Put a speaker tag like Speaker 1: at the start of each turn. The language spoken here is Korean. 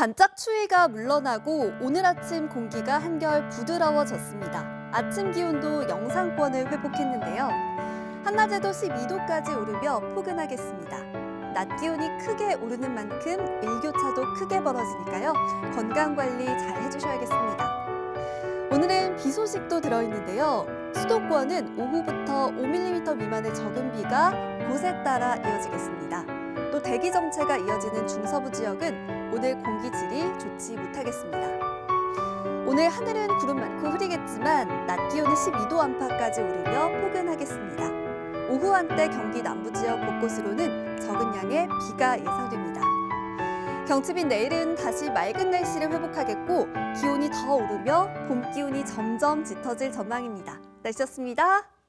Speaker 1: 반짝 추위가 물러나고 오늘 아침 공기가 한결 부드러워졌습니다. 아침 기온도 영상권을 회복했는데요. 한낮에도 12도까지 오르며 포근하겠습니다. 낮 기온이 크게 오르는 만큼 일교차도 크게 벌어지니까요. 건강 관리 잘 해주셔야겠습니다. 오늘은 비 소식도 들어있는데요. 수도권은 오후부터 5mm 미만의 적은 비가 곳에 따라 이어지겠습니다. 또 대기 정체가 이어지는 중서부 지역은 오늘 공기질이 좋지 못하겠습니다. 오늘 하늘은 구름 많고 흐리겠지만 낮 기온은 12도 안팎까지 오르며 포근하겠습니다. 오후 한때 경기 남부 지역 곳곳으로는 적은 양의 비가 예상됩니다. 경칩인 내일은 다시 맑은 날씨를 회복하겠고 기온이 더 오르며 봄 기운이 점점 짙어질 전망입니다. 날씨였습니다.